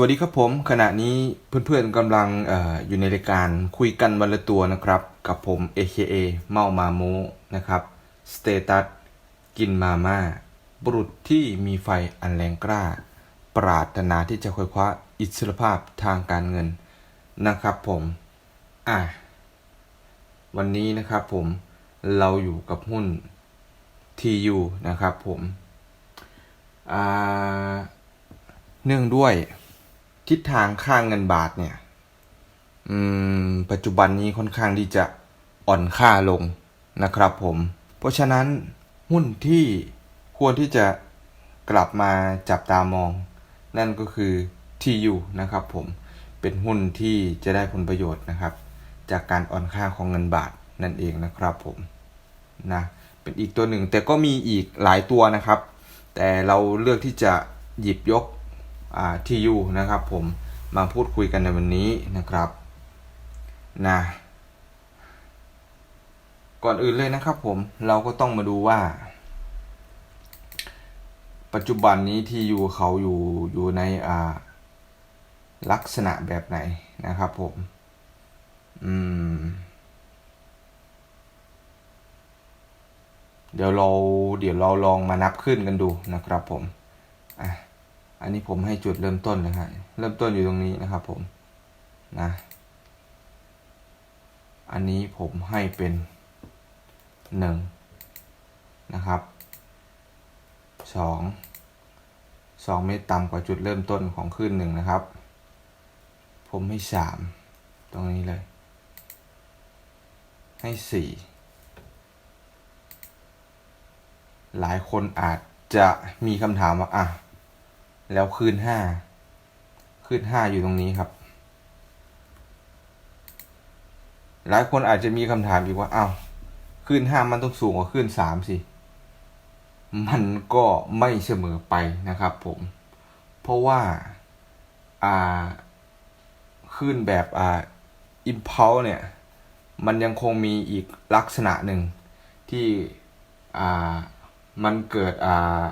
วัสดีครับผมขณะนี้เพื่อนๆกำลังออยู่ในรายการคุยกันวันละตัวนะครับ กับผม AKA เมามาโมนะครับสเตตัสกินมาม่าบุรุษที่มีไฟอันแรงกล้า ปรารถนาที่จะควยคว้าอิสรภาพทางการเงินนะครับผมอะวันนี้นะครับผมเราอยู่กับหุ้น TU นะครับผมอ่าเนื่องด้วย ทิศทางค่างเงินบาทเนี่ย อืม ปัจจุบันนี้ค่อนข้างที่จะอ่อนค่าลงนะครับผม เพราะฉะนั้นหุ้นที่ควรที่จะกลับมาจับตามอง นั่นก็คือ TU นะครับผมเป็นหุ้นที่จะได้ผลประโยชน์นะครับ จากการอ่อนค่าของเงินบาทนั่นเองนะครับผมนะเป็นอีกตัวหนึ่งแต่ก็มีอีกหลายตัวนะครับ แต่เราเลือกที่จะหยิบยก ทียูนะครับผมมาพูดคุยกันในวันนี้นะครับนะก่อนอื่นเลยนะครับผมเราก็ต้องมาดูว่า ปัจจุบันนี้ทียูเขาอยู่อยู่ในอ่าลักษณะแบบไหนนะครับผม อืม เดี๋ยวเราเดี๋ยวเราลองมานับขึ้นกันดูนะครับผม อะ อันนี้ผมให้จุดเริ่มต้นนะครับเริ่มต้นอยู่ตรงนี้นะครับผมนะ อันนี้ผมให้เป็นหนึ่งนะครับสองสองเมตรต่ำกว่าจุดเริ่มต้นของขึ้นหนึ่งนะครับ ผมให้สามตรงนี้เลย ให้สี่หลายคนอาจจะมีคำถามว่าอะ แล้วคืนห้าคืนห้าอยู่ตรงนี้ครับ หลายคนอาจจะมีคำถามอีกว่าอ้าวคืนห้ามันต้องสูงกว่าคืนสามสิ มันก็ไม่เสมอไปนะครับผม เพราะว่าอ่าขึ้นแบบอ่าอิมเพลเนี่ย มันยังคงมีอีกลักษณะหนึ่งที่อ่ามันเกิดอ่า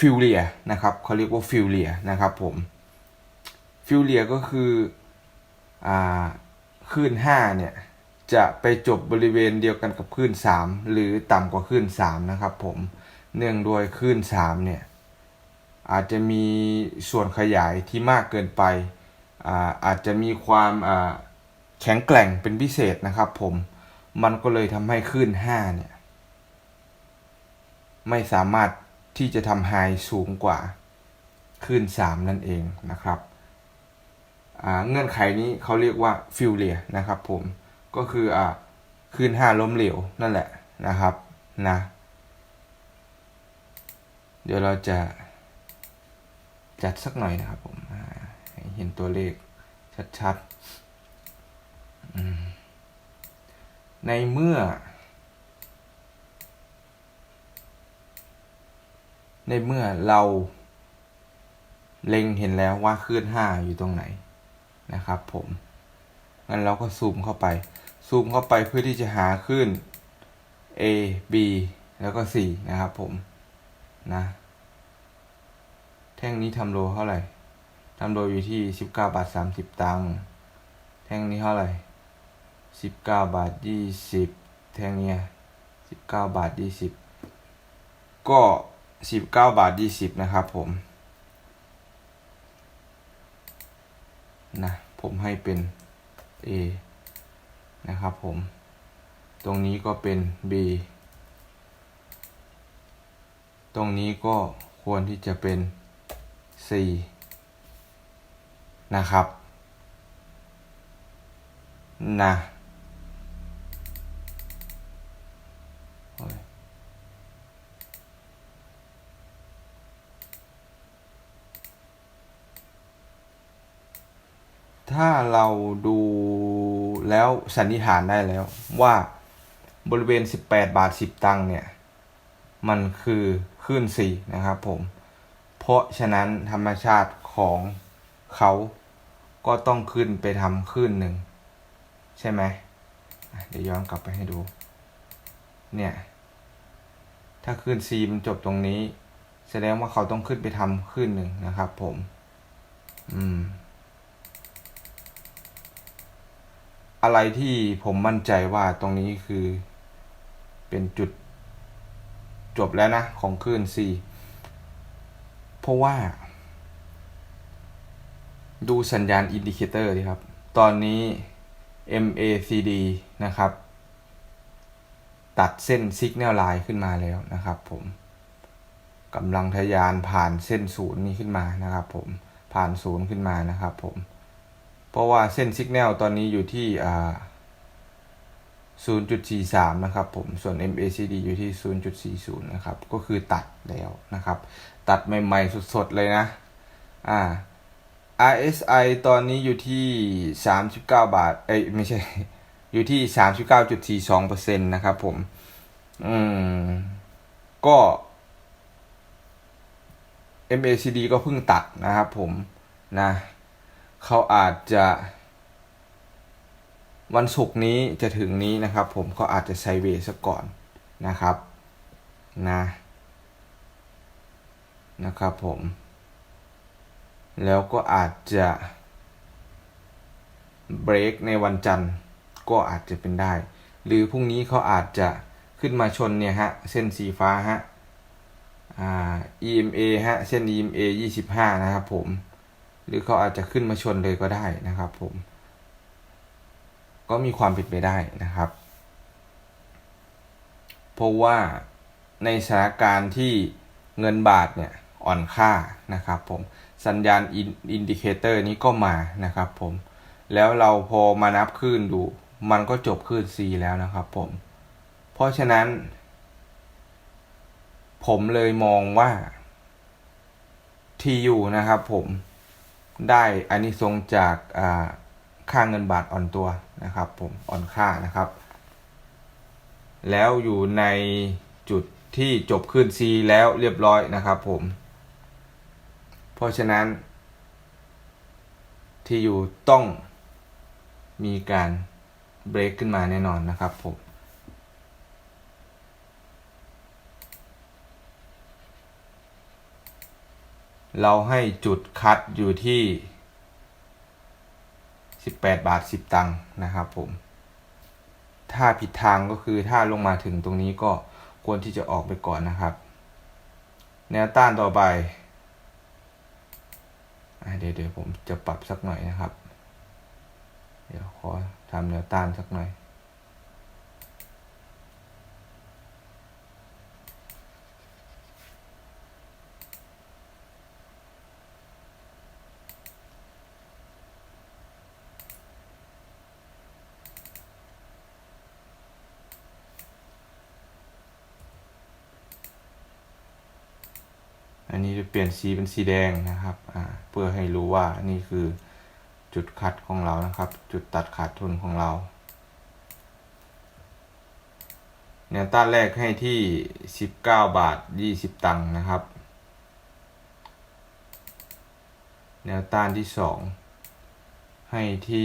ฟิวเลียนะครับเขาเรียกว่าฟิวเลียนะครับผมฟิวเลียก็คืออ่าคลื่น5เนี่ยจะไปจบบริเวณเดียวกันกับคลื่น 3 หรือต่ำกว่าคลื่น 3 นะครับผมเนื่องด้วยคลื่น 3 เนี่ยอาจจะมีส่วนขยายที่มากเกินไปอาอาจจะมีความแข็งแกร่งเป็นพิเศษนะครับผมมันก็เลยทำให้คลื่น 5 เนี่ยไม่สามารถ ที่จะทำไฮสูงกว่าขึ้น 3 นั่นเองนะครับเงื่อนไขนี้เขาเรียกว่าฟิลเลียนะครับผมก็คืออขึ้น 5 ล้มเหลวนั่นแหละนะครับนะเดี๋ยวเราจะจัดสักหน่อยนะครับผมเห็นตัวเลขชัดๆในเมื่อ ในเมื่อเราเล็งเห็นแล้วว่าคลื่นห้าอยู่ตรงไหนนะครับผม งั้นเราก็ซูมเข้าไป ซูมเข้าไปเพื่อที่จะหาคลื่น A B แล้วก็ C นะครับผมนะ แท่งนี้ทำโลเท่าไหร่ทำโลอยู่ที่ 19 บาท 30 ตังค์ แท่งนี้เท่าไหร่ 19 บาท 20 แท่งเนี้ย19 บาท 20 ก็ สิบเก้าบาทยี่สิบนะครับผมนะผมให้เป็น A นะครับผม ตรงนี้ก็เป็น B ตรงนี้ก็ควรที่จะเป็น C นะครับนะ ถ้าเราดูแล้วสันนิษฐานได้แล้วว่าบริเวณ 18 บาท 10 ตังค์เนี่ย มันคือคลื่นสี่นะครับผม เพราะฉะนั้นธรรมชาติของเขาก็ต้องขึ้นไปทำคลื่นหนึ่ง ใช่ไหม เดี๋ยวย้อนกลับไปให้ดู เนี่ย ถ้าคลื่น C มันจบตรงนี้ แสดงว่าเขาต้องขึ้นไปทำคลื่นหนึ่งนะครับผม อืม อะไรที่ผมมั่นใจว่าตรงนี้คือเป็นจุดจบแล้วนะ ของคลื่น C เพราะว่า ดูสัญญาณอินดิเคเตอร์ดีครับ ตอนนี้ MACD นะครับ ตัดเส้น Signal Line ขึ้นมาแล้วนะครับผมกำลังทะยานผ่านเส้นศูนย์นี้ขึ้นมานะครับผมผ่านศูนย์ขึ้นมานะครับผม เพราะว่าเส้น Signal ตอนนี้อยู่ที่อ่า0.43 นะครับผม ส่วน MACD อยู่ที่ 0.40 นะครับ ก็คือตัดแล้วนะครับ ตัดใหม่ๆ สดๆ เลยนะ อ่า RSI ตอนนี้อยู่ที่ 39 บาท เอ้ย ไม่ใช่ อยู่ที่ 39.42%นะครับผม อืม ก็ MACD ก็เพิ่งตัดนะครับผม นะ เขาอาจจะ วันศุกร์นี้จะถึงนี้นะครับ ผมก็อาจจะไซเวย์ซะก่อนนะครับนะนะครับผม แล้วก็อาจจะเบรกในวันจันทร์ก็อาจจะเป็นได้ หรือพรุ่งนี้เขาอาจจะขึ้นมาชนเนี่ยฮะ เส้นสีฟ้าฮะอ่า EMA ฮะ เส้น EMA 25 นะครับผม หรือเขาอาจจะขึ้นมาชนเลยก็ได้นะครับผม ก็มีความเป็นไปได้นะครับ เพราะว่าในสถานการณ์ที่เงินบาทเนี่ยอ่อนค่านะครับผมสัญญาณอินดิเคเตอร์นี้ก็มานะครับผมแล้วเราพอมานับคลื่นดู มันก็จบคลื่น C แล้วนะครับผม เพราะฉะนั้น ผมเลยมองว่า TU นะครับผม ได้อานิสงส์จากอ่าค่าเงินบาทอ่อนตัวนะครับ ผมอ่อนค่านะครับ แล้วอยู่ในจุดที่จบขึ้น C แล้วเรียบร้อยนะครับ ผม เพราะฉะนั้น ที่อยู่ต้องมีการเบรกขึ้นมาแน่นอนนะครับผม เราให้จุดคัดอยู่ที่ 18 บาท 10 ตังค์นะครับผม ถ้าผิดทางก็คือถ้าลงมาถึงตรงนี้ก็ควรที่จะออกไปก่อนนะครับ แนวต้านต่อไปอะเดี๋ยวเดี๋ยวผมจะปรับสักหน่อยนะครับ เดี๋ยวขอทำแนวต้านสักหน่อย อันนี้จะเปลี่ยนสีเป็นสีแดงนะครับเพื่อให้รู้ว่านี่คือจุดคัดของเรานะครับ จุดตัดขาดทุนของเราแนวต้านแรกให้ที่ 19 บาท 20 ตังค์นะครับ แนวต้านที่ 2 ให้ที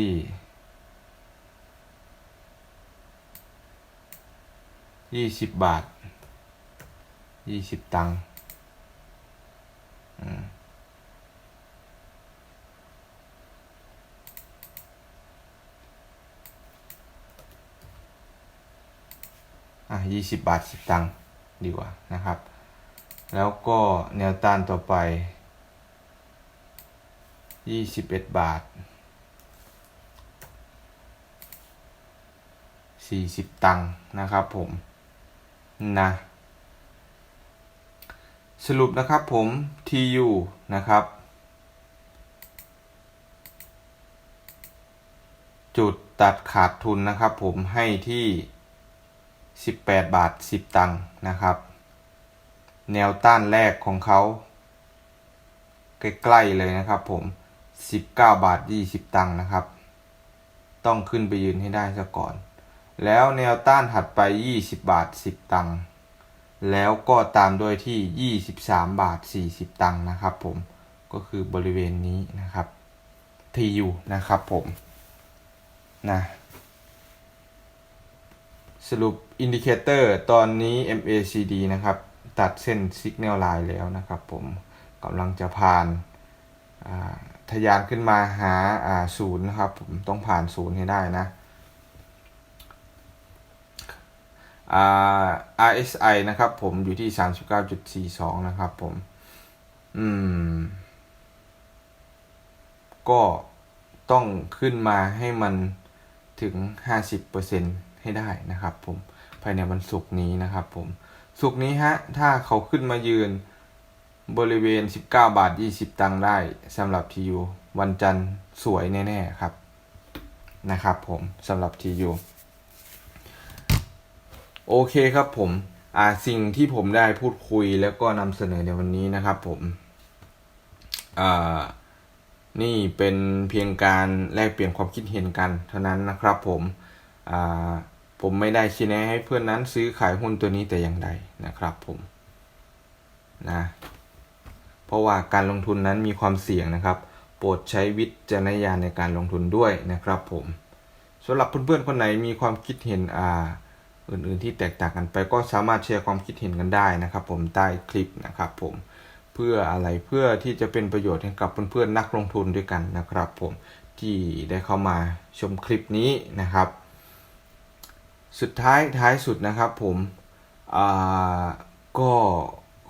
่ 20 บาท 20 ตังค์ อะยี่สิบบาทสิบตังค์ดีกว่านะครับ แล้วก็แนวต้านต่อไปยี่สิบเอ็ดบาทสี่สิบตังค์นะครับผมนะ สรุปนะครับผม TU นะครับ จุดตัดขาดทุนนะครับผมให้ที่ 18 บาท 10 ตังค์นะครับ แนวต้านแรกของเขา ใกล้ๆเลยนะครับผม 19 บาท 20 ตังค์นะครับ ต้องขึ้นไปยืนให้ได้ซะก่อน แล้วแนวต้านถัดไป 20 บาท 10 ตังค์ แล้วก็ตามด้วยที่ 23 บาท 40 ตังค์นะครับ ผมก็คือบริเวณนี้นะครับ TU นะครับผมนะสรุปอินดิเคเตอร์ตอนนี้ MACD นะครับ ตัดเส้น Signal Line แล้วนะครับผมกำลังจะผ่านทะยานขึ้นมาหาศูนย์นะครับผมต้องผ่านศูนย์ให้ได้นะ อ่า RSI นะครับผมอยู่ที่ 39.42 นะครับผม อืม ก็ต้องขึ้นมาให้มันถึง 50%ให้ได้นะครับผม ภายในวันศุกร์นี้นะครับผม ศุกร์นี้ฮะ ถ้าเขาขึ้นมายืนบริเวณ 19 บาท 20 ตังค์ได้สำหรับ TU วันจันทร์สวยแน่ ๆ ครับ นะครับผมสำหรับ TU โอเคครับผมอ่าสิ่งที่ผมได้พูดคุยแล้วก็นำเสนอในวันนี้นะครับผมอ่านี่เป็นเพียงการแลกเปลี่ยนความคิดเห็นกันเท่านั้นนะครับผมอ่าผมไม่ได้ชี้แนะให้เพื่อนนั้นซื้อขายหุ้นตัวนี้แต่อย่างใดนะครับผมนะเพราะว่าการลงทุนนั้นมีความเสี่ยงนะครับ โปรดใช้วิจารณญาณในการลงทุนด้วยนะครับผมสำหรับเพื่อนๆคนไหนมีความคิดเห็นอ่า อื่นๆที่แตกต่างกันไปก็สามารถแชร์ความคิดเห็นกันได้นะครับ ผมใต้คลิปนะครับ ผมเพื่ออะไรเพื่อที่จะเป็นประโยชน์ให้กับเพื่อนๆนักลงทุนด้วยกันนะครับ ผมที่ได้เข้ามาชมคลิปนี้นะครับ สุดท้ายท้ายสุดนะครับ ผมก็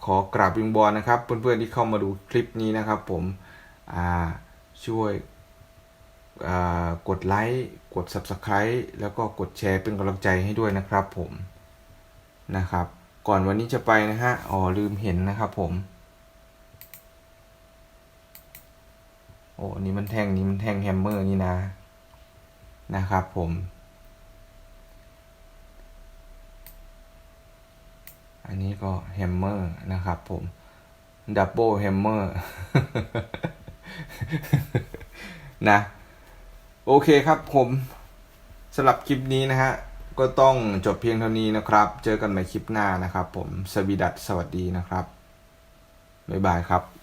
ขอกราบวิงบอลนะครับ เพื่อนๆที่เข้ามาดูคลิปนี้นะครับ ผมช่วย กดไลค์กด Subscribe แล้วก็กดแชร์เป็นกำลังใจให้ด้วยนะครับผมนะครับ ก่อนวันนี้จะไปนะฮะอ๋อลืมเห็นนะครับผมโอ้นี่มันแท่งนี้มันแท่งแฮมเมอร์นี่นะนะครับ ผมอันนี้ก็แฮมเมอร์นะครับผมดับเบิลแฮมเมอร์นะ โอเคครับผมสำหรับคลิปนี้นะฮะ ก็ต้องจบเพียงเท่านี้นะครับ เจอกันใหม่คลิปหน้านะครับผมสวีดัสสวัสดีนะครับ บ๊ายบายครับ